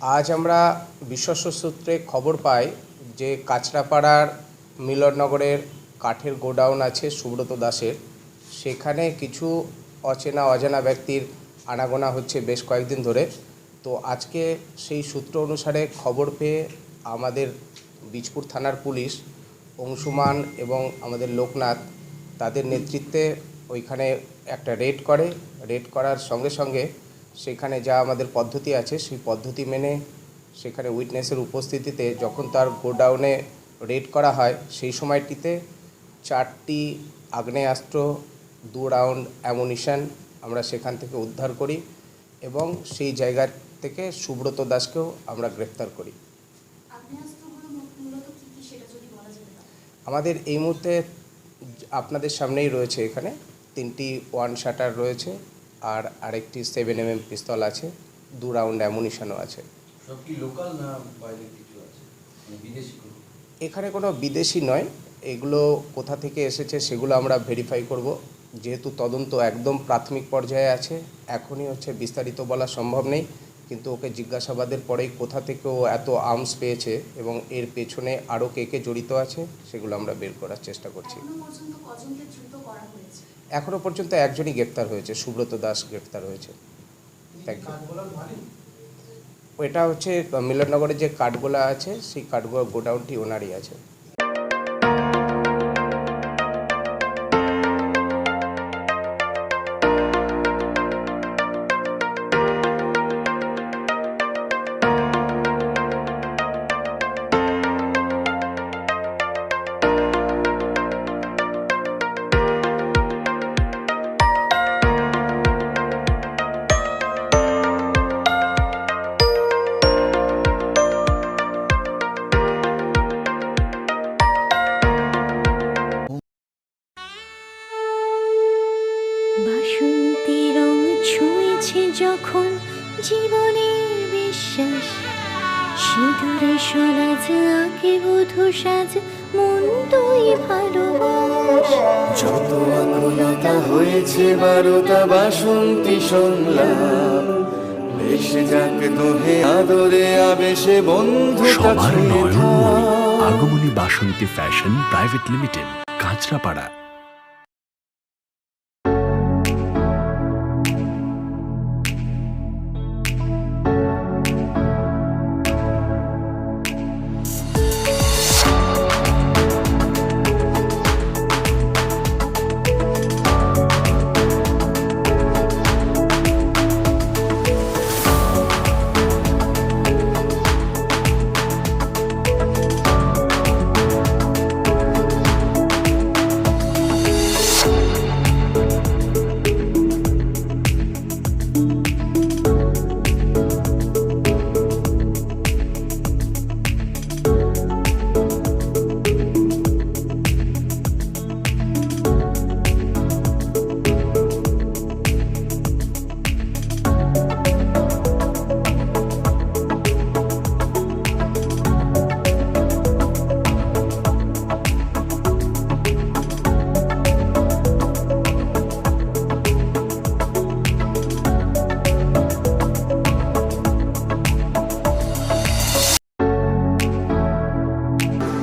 আজ আমরা বিশ্বস্ত সূত্রে খবর পাই যে কাঁচরাপাড়ার মিলননগরের কাঠের গোডাউন আছে সুব্রত দাসের। সেখানে কিছু অচেনা, অজানা ব্যক্তির আনাগোনা হচ্ছে বেশ কয়েকদিন ধরে। তো আজকে সেই সূত্র অনুসারে খবর পেয়ে আমাদের বীজপুর থানার পুলিশ, অংশুমান এবং আমাদের লোকনাথ তাদের নেতৃত্বে ওইখানে একটা রেড করে। রেড করার সঙ্গে সঙ্গে সেখানে যা আমাদের পদ্ধতি আছে সেই পদ্ধতি মেনে সেখানে উইটনেসের উপস্থিতিতে যখন তার গোডাউনে রেড করা হয় সেই সময়টিতে চারটি আগ্নেয়াস্ত্র দু রাউন্ড অ্যামুনিশন আমরা সেখান থেকে উদ্ধার করি এবং সেই জায়গা থেকে সুব্রত দাসকেও আমরা গ্রেফতার করি। আমাদের এই মুহূর্তে আপনাদের সামনেই রয়েছে এখানে তিনটি ওয়ান শাটার রয়েছে। আর আরেকটি সেভেন এম এম পিস্তল আছে দু রাউন্ড অ্যামুনিশনও আছে। সব কি লোকাল না বাইরে কিছু আছে? মানে বিদেশি এখানে কোনো বিদেশি নয় এগুলো কোথা থেকে এসেছে সেগুলো আমরা ভেরিফাই করব। যেহেতু তদন্ত একদম প্রাথমিক পর্যায়ে আছে এখনই হচ্ছে বিস্তারিত বলা সম্ভব নেই কিন্তু ওকে জিজ্ঞাসাবাদের পরেই কোথা থেকে ও এত আর্মস পেয়েছে এবং এর পেছনে আরও কে কে জড়িত আছে সেগুলো আমরা বের করার চেষ্টা করছি। এখনও পর্যন্ত এখনও একজনই গ্রেপ্তার হয়েছে সুব্রত দাস গ্রেপ্তার হয়েছে। থ্যাংক ইউ এটা হচ্ছে মিলননগরের যে কাঠগোলা আছে সেই কাঠগোলা গোডাউনটি ওনারই আছে। বাসন্তী রং ছুঁয়েছে যখন জীবনের বিশ্বাস। সিঁদুরে সরাজ আঁকে বধু সাজ মন তুই ভালোবাস। যত আকুলতা হয়েছে বারোটা বাসন্তী সংলাপ ভেসে যাক দোহে আদরে আবেশে বন্ধু সবার Nayanmoni Agamoni Basanti fashion private limited Kanchrapara.